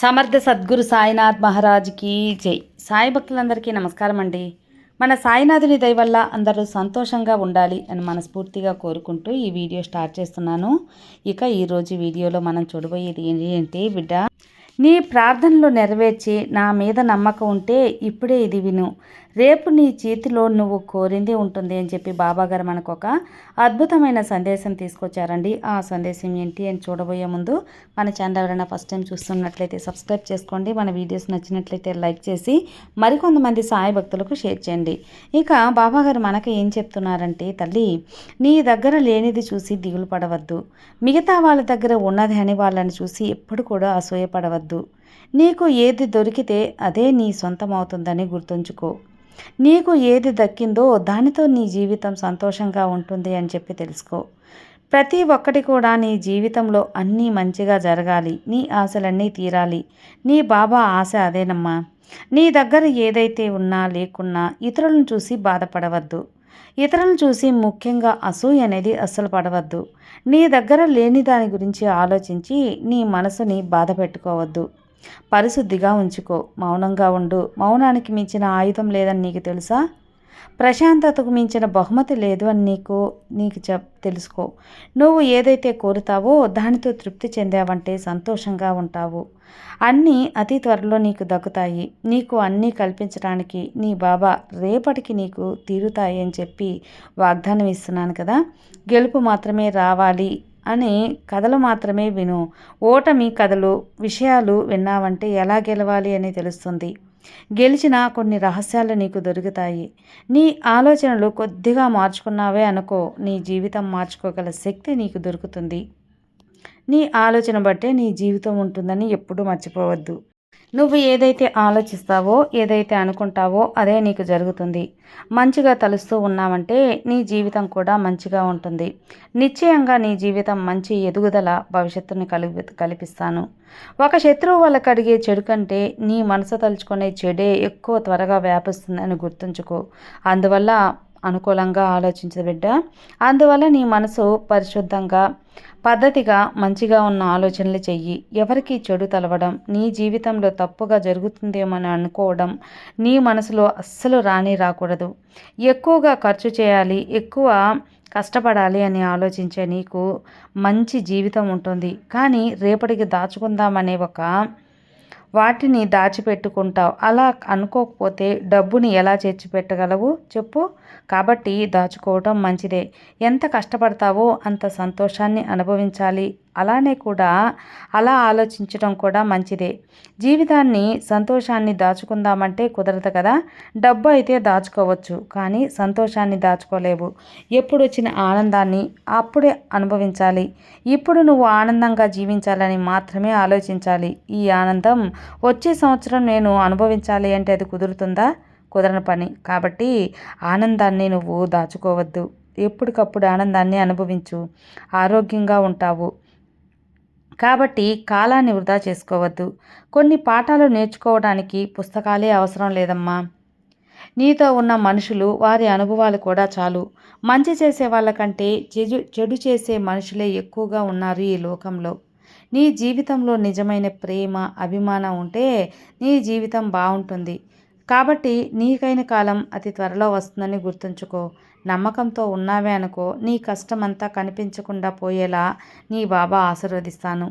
సమర్థ సద్గురు సాయినాథ్ మహారాజ్కి జై. సాయి భక్తులందరికీ నమస్కారం అండి. మన సాయినాథుని దయ వల్ల అందరూ సంతోషంగా ఉండాలి అని మనస్ఫూర్తిగా కోరుకుంటూ ఈ వీడియో స్టార్ట్ చేస్తున్నాను. ఇక ఈరోజు వీడియోలో మనం చూడబోయేది ఏంటి బిడ్డ? నీ ప్రార్థనలు నెరవేర్చి నా మీద నమ్మకం ఉంటే ఇప్పుడే ఇది విను. రేపు నీ చేతిలో నువ్వు కోరింది ఉంటుంది అని చెప్పి బాబాగారు మనకు ఒక అద్భుతమైన సందేశం తీసుకొచ్చారండి. ఆ సందేశం ఏంటి అని చూడబోయే ముందు మన ఛానల్ ఎవరైనా ఫస్ట్ టైం చూస్తున్నట్లయితే సబ్స్క్రైబ్ చేసుకోండి. మన వీడియోస్ నచ్చినట్లయితే లైక్ చేసి మరికొంతమంది సాయి భక్తులకు షేర్ చేయండి. ఇక బాబాగారు మనకు ఏం చెప్తున్నారంటే తల్లి నీ దగ్గర లేనిది చూసి దిగులు పడవద్దు. మిగతా వాళ్ళ దగ్గర ఉన్నది అని వాళ్ళని చూసి ఎప్పుడు కూడా అసూయపడవద్దు నీకు ఏది దొరికితే అదే నీ సొంతం అవుతుందని గుర్తుంచుకో. నీకు ఏది దక్కిందో దానితో నీ జీవితం సంతోషంగా ఉంటుంది అని చెప్పి తెలుసుకో. ప్రతి ఒక్కటి కూడా నీ జీవితంలో అన్నీ మంచిగా జరగాలి. నీ ఆశలన్నీ తీరాలి. నీ బాబా ఆశ అదేనమ్మా. నీ దగ్గర ఏదైతే ఉన్నా లేకున్నా ఇతరులను చూసి బాధపడవద్దు. ఇతరులను చూసి ముఖ్యంగా అసూయ అనేది అస్సలు పడవద్దు. నీ దగ్గర లేని దాని గురించి ఆలోచించి నీ మనసుని బాధ పెట్టుకోవద్దు. పరిశుద్ధిగా ఉంచుకో. మౌనంగా ఉండు. మౌనానికి మించిన ఆయుధం లేదని నీకు తెలుసా? ప్రశాంతతకు మించిన బహుమతి లేదు అని నీకు నీకు చెప్ తెలుసుకో. నువ్వు ఏదైతే కోరుతావో దానితో తృప్తి చెందావంటే సంతోషంగా ఉంటావు. అన్నీ అతి త్వరలో నీకు దక్కుతాయి. నీకు అన్నీ కల్పించడానికి నీ బాబా రేపటికి నీకు తీరుతాయి అని చెప్పి వాగ్దానం ఇస్తున్నాను కదా. గెలుపు మాత్రమే రావాలి. అని కథలు మాత్రమే విను. ఓటమి కథలు విషయాలు విన్నావంటే ఎలా గెలవాలి అని తెలుస్తుంది. గెలిచిన కొన్ని రహస్యాలు నీకు దొరుకుతాయి. నీ ఆలోచనలు కొద్దిగా మార్చుకున్నావే అనుకో నీ జీవితం మార్చుకోగల శక్తి నీకు దొరుకుతుంది. నీ ఆలోచన బట్టే నీ జీవితం ఉంటుందని ఎప్పుడూ మర్చిపోవద్దు. నువ్వు ఏదైతే ఆలోచిస్తావో ఏదైతే అనుకుంటావో అదే నీకు జరుగుతుంది. మంచిగా తలుస్తూ ఉన్నావంటే నీ జీవితం కూడా మంచిగా ఉంటుంది. నిశ్చయంగా నీ జీవితం మంచి ఎదుగుదల భవిష్యత్తుని కలిపి కల్పిస్తాను. ఒక శత్రువు వల్ల కడిగే చెడు కంటే నీ మనసు తలుచుకునే చెడే ఎక్కువ త్వరగా వ్యాపిస్తుందని గుర్తుంచుకో. అందువల్ల అనుకూలంగా ఆలోచించదు బిడ్డ. అందువల్ల నీ మనసు పరిశుద్ధంగా పద్ధతిగా మంచిగా ఉన్న ఆలోచనలు చెయ్యి. ఎవరికి చెడు తలవడం నీ జీవితంలో తప్పుగా జరుగుతుందేమని అనుకోవడం నీ మనసులో అస్సలు రాని రాకూడదు. ఎక్కువగా ఖర్చు చేయాలి ఎక్కువ కష్టపడాలి అని ఆలోచించే నీకు మంచి జీవితం ఉంటుంది. కానీ రేపటికి దాచుకుందామనే ఒక వాటిని దాచిపెట్టుకుంటావు. అలా అనుకోకపోతే డబ్బుని ఎలా చేర్చిపెట్టగలవు చెప్పు. కాబట్టి దాచుకోవటం మంచిదే. ఎంత కష్టపడతావో అంత సంతోషాన్ని అనుభవించాలి. అలానే కూడా అలా ఆలోచించడం కూడా మంచిదే. జీవితాన్ని సంతోషాన్ని దాచుకుందామంటే కుదరదు కదా. డబ్బు అయితే దాచుకోవచ్చు కానీ సంతోషాన్ని దాచుకోలేవు. ఎప్పుడు వచ్చిన ఆనందాన్ని అప్పుడే అనుభవించాలి. ఇప్పుడు నువ్వు ఆనందంగా జీవించాలని మాత్రమే ఆలోచించాలి. ఈ ఆనందం వచ్చే సంవత్సరం నేను అనుభవించాలి అంటే అది కుదురుతుందా? కుదరని పని. కాబట్టి ఆనందాన్ని నువ్వు దాచుకోవద్దు. ఎప్పటికప్పుడు ఆనందాన్ని అనుభవించు. ఆరోగ్యంగా ఉంటావు. కాబట్టి కాలాన్ని వృధా చేసుకోవద్దు. కొన్ని పాఠాలు నేర్చుకోవడానికి పుస్తకాలే అవసరం లేదమ్మా. నీతో ఉన్న మనుషులు వారి అనుభవాలు కూడా చాలు. మంచి చేసే వాళ్ళకంటే చెడు చెడు చేసే మనుషులే ఎక్కువగా ఉన్నారు ఈ లోకంలో. నీ జీవితంలో నిజమైన ప్రేమ అభిమానం ఉంటే నీ జీవితం బాగుంటుంది. కాబట్టి నీకైన కాలం అతి త్వరలో వస్తుందని గుర్తుంచుకో. నమ్మకంతో ఉన్నావే అనుకో నీ కష్టమంతా కనిపించకుండా పోయేలా నీ బాబా ఆశీర్వదిస్తాను.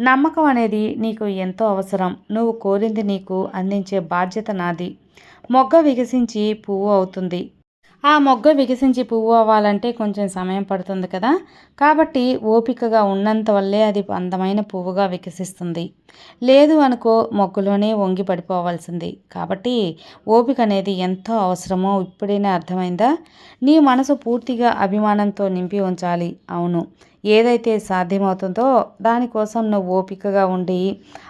నమ్మకం అనేది నీకు ఎంతో అవసరం. నువ్వు కోరింది నీకు అందించే బాధ్యత నాది. మొగ్గ వికసించి పువ్వు అవుతుంది. ఆ మొగ్గ వికసించి పువ్వు అవ్వాలంటే కొంచెం సమయం పడుతుంది కదా. కాబట్టి ఓపికగా ఉన్నంత వల్లే అది అందమైన పువ్వుగా వికసిస్తుంది. లేదు అనుకో మొగ్గులోనే వంగి పడిపోవాల్సింది. కాబట్టి ఓపిక అనేది ఎంతో అవసరమో ఇప్పుడైనా అర్థమైందా? నీ మనసు పూర్తిగా అభిమానంతో నింపి ఉంచాలి. అవును. ఏదైతే సాధ్యమవుతుందో దానికోసం నువ్వు ఓపికగా ఉండి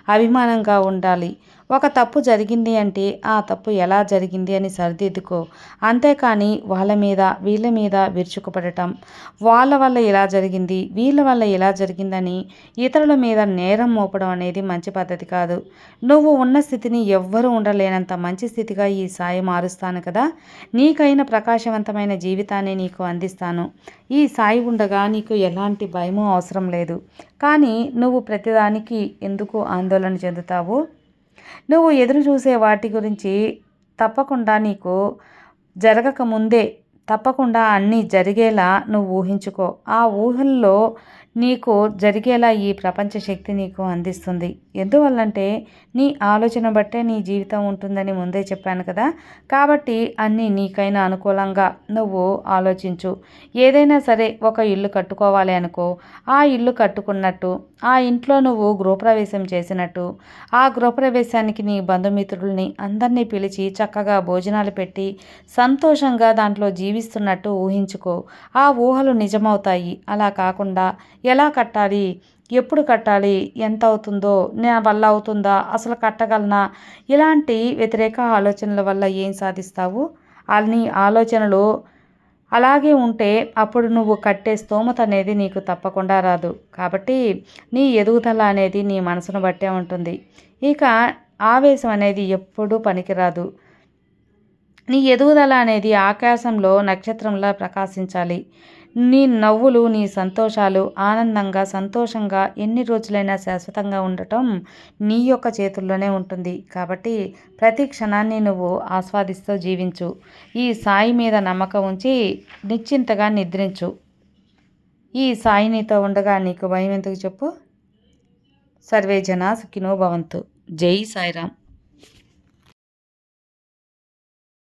అభిమానంగా ఉండాలి. ఒక తప్పు జరిగింది అంటే ఆ తప్పు ఎలా జరిగింది అని సరిదిద్దుకో. అంతేకాని వాళ్ళ మీద వీళ్ళ మీద విరుచుకుపడటం. వాళ్ళ వల్ల ఇలా జరిగింది వీళ్ళ వల్ల ఇలా జరిగిందని ఇతరుల మీద నేరం మోపడం అనేది మంచి పద్ధతి కాదు. నువ్వు ఉన్న స్థితిని ఎవ్వరూ ఉండలేనంత మంచి స్థితిగా ఈ సాయి మారుస్తాను కదా. నీకైన ప్రకాశవంతమైన జీవితాన్ని నీకు అందిస్తాను. ఈ సాయి ఉండగా నీకు ఎలాంటి భయమూ అవసరం లేదు. కానీ నువ్వు ప్రతిదానికి ఎందుకు ఆందోళన చెందుతావు? నువ్వు ఎదురు చూసే వాటి గురించి తప్పకుండా నీకు జరగక ముందే తప్పకుండా అన్నీ జరిగేలా నువ్వు ఊహించుకో. ఆ ఊహల్లో నీకు జరిగేలా ఈ ప్రపంచ శక్తి నీకు అందిస్తుంది. ఎందువల్లంటే నీ ఆలోచన బట్టే నీ జీవితం ఉంటుందని ముందే చెప్పాను కదా. కాబట్టి అన్నీ నీకైనా అనుకూలంగా నువ్వు ఆలోచించు. ఏదైనా సరే ఒక ఇల్లు కట్టుకోవాలి అనుకో. ఆ ఇల్లు కట్టుకున్నట్టు ఆ ఇంట్లో నువ్వు గృహప్రవేశం చేసినట్టు ఆ గృహప్రవేశానికి నీ బంధుమిత్రుల్ని అందరినీ పిలిచి చక్కగా భోజనాలు పెట్టి సంతోషంగా దాంట్లో జీవిస్తున్నట్టు ఊహించుకో. ఆ ఊహలు నిజమవుతాయి. అలా కాకుండా ఎలా కట్టాలి? ఎప్పుడు కట్టాలి? ఎంత అవుతుందో నా వల్ల అవుతుందా? అసలు కట్టగలనా? ఇలాంటి వ్యతిరేక ఆలోచనల వల్ల ఏం సాధిస్తావు? అన్ని ఆలోచనలు అలాగే ఉంటే అప్పుడు నువ్వు కట్టే స్తోమత అనేది నీకు తప్పకుండా రాదు. కాబట్టి నీ ఎదుగుదల అనేది నీ మనసును బట్టే ఉంటుంది. ఇక ఆవేశం అనేది ఎప్పుడూ పనికిరాదు. నీ ఎదుగుదల అనేది ఆకాశంలో నక్షత్రంలా ప్రకాశించాలి. నీ నవ్వులు నీ సంతోషాలు ఆనందంగా సంతోషంగా ఎన్ని రోజులైనా శాశ్వతంగా ఉండటం నీ యొక్క చేతుల్లోనే ఉంటుంది. కాబట్టి ప్రతి క్షణాన్ని నువ్వు ఆస్వాదిస్తూ జీవించు. ఈ సాయి మీద నమ్మకం ఉంచి నిశ్చింతగా నిద్రించు. ఈ సాయి నీతో ఉండగా నీకు భయం ఎందుకు చెప్పు? సర్వే జనా సుఖినో భవంతు. జై సాయిరామ్.